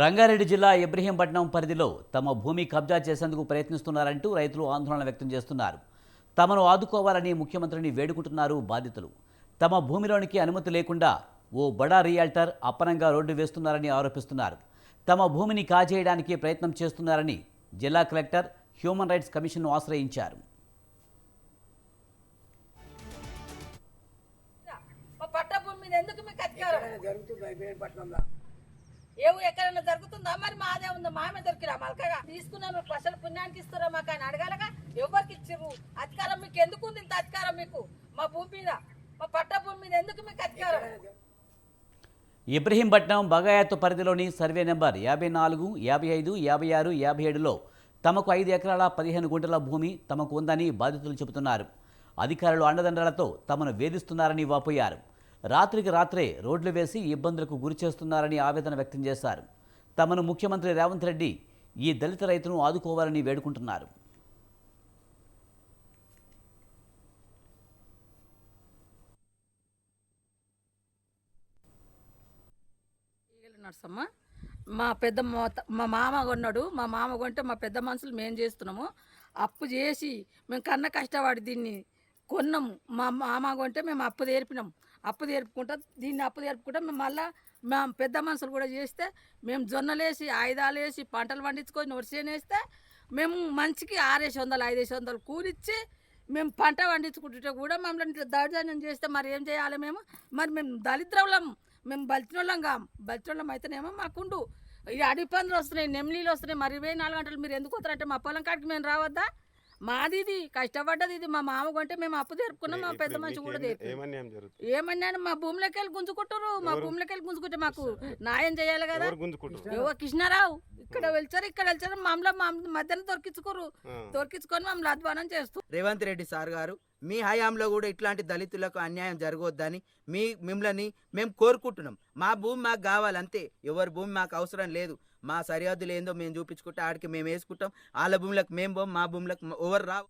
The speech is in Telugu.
రంగారెడ్డి జిల్లా ఇబ్రహీంపట్నం పరిధిలో తమ భూమి కబ్జా చేసేందుకు ప్రయత్నిస్తున్నారంటూ రైతులు ఆందోళన వ్యక్తం చేస్తున్నారు. తమను ఆదుకోవాలని ముఖ్యమంత్రిని వేడుకుంటున్నారు బాధితులు. తమ భూమిలోనికి అనుమతి లేకుండా ఓ బడా రియాల్టర్ అప్పనంగా రోడ్డు వేస్తున్నారని ఆరోపిస్తున్నారు. తమ భూమిని కాజేయడానికి ప్రయత్నం చేస్తున్నారని జిల్లా కలెక్టర్ హ్యూమన్ రైట్స్ కమిషన్ను ఆశ్రయించారు. మా పట్ట భూమి మీద ఎందుకు మీకు అధికారం జరుగుతుంది ఏవు ఎక్కడైనా జరుగుతుందా? మరి మాదే ఉందా? మామే దొరికిరా మలకగా. తీసుకున్నాను ప్రజల పుణ్యానికి ఇస్తారా మాకు ఆయన అడగాలగా? ఎవరికి ఇచ్చిర్రు? అధికారం మీకు ఎందుకు ఉంది ఇంత అధికారం మీకు? మా భూమి మీద మా పట్ట భూమి మీద ఎందుకు మీకు అధికారం? ఇబ్రహీంపట్నం బగాయత్ పరిధిలోని సర్వే నెంబర్ యాభై నాలుగు యాభై ఐదు యాభై ఆరు యాభై ఏడులో తమకు ఐదు ఎకరాల పదిహేను గుంటల భూమి తమకు ఉందని బాధితులు చెబుతున్నారు. అధికారులు అండదండలతో తమను వేధిస్తున్నారని వాపోయారు. రాత్రికి రాత్రే రోడ్లు వేసి ఇబ్బందులకు గురి చేస్తున్నారని ఆవేదన వ్యక్తం చేశారు. తమను ముఖ్యమంత్రి రేవంత్ రెడ్డి ఈ దళిత రైతును ఆదుకోవాలని వేడుకుంటున్నారు. నర్సమ్మ మా పెద్ద మా మామ కొన్నాడు. మా మామ కొంటే మా పెద్ద మనుషులు మేము చేస్తున్నాము. అప్పు చేసి మేము కన్న కష్టపడి దీన్ని కొన్నాము మా మామ కొంటే మేము అప్పు తీర్పినాం. అప్పు తీర్పుకుంటా దీన్ని అప్పు తీర్పుకుంటా మేము మళ్ళీ మా పెద్ద మనుషులు కూడా చేస్తే మేము జొన్నలేసి ఆయుధాలు వేసి పంటలు పండించుకొని వరిసేనేస్తే మేము మంచికి ఆరేసి వందలు ఐదేసి వందలు కూలిచ్చి మేము పంట పండించుకుంటుంటే కూడా మమ్మల్ని దౌర్జన్యం చేస్తే మరి ఏం చేయాలి మేము? మరి మేము దళిద్రవులం. మేము బలిచినోళ్ళం కాం బలిచినోళ్ళం అయితేనేమో మాకుండు. ఈ అడిపందులు వస్తున్నాయి నెమ్లీలు వస్తున్నాయి. మరి ఇరవై నాలుగు గంటలు మీరు ఎందుకు వస్తారంటే మా పొలం కాడికి మేము రావద్దా? మాది ఇది కష్టపడ్డది ఇది. మా మామ కొంటే మేము అప్పు తీర్పుకున్నాం మా పెద్ద మనిషి కూడా తీర్పు ఏమన్నాను మా భూమిలోకి వెళ్ళి గుంజుకుంటారు మా భూమిలోకి వెళ్ళి గుంజుకుంటే మాకు న్యాయం చేయాలి కదా. ఎవరు గుంజుకుంటారు ఏవో కృష్ణారావు. ఇక్కడ వెళ్తారు ఇక్కడ వెళ్తారు. మమ్మల్ని మా మధ్యన దొరికించుకోరు. దొరికించుకొని మమ్మల్ని అధ్వానం చేస్తూ. రేవంత్ రెడ్డి సార్ గారు మీ హయాంలో కూడా ఇట్లాంటి దళితులకు అన్యాయం జరగవద్దని మీ మిమ్మల్ని మేము కోరుకుంటున్నాం. మా భూమి మాకు కావాలి అంతే ఎవరి భూమి మాకు అవసరం లేదు. మా సరిహద్దులు ఏందో మేము చూపించుకుంటే ఆడికి మేము వేసుకుంటాం. వాళ్ళ భూములకు మేము పోం మా భూములకు ఎవరు రావు.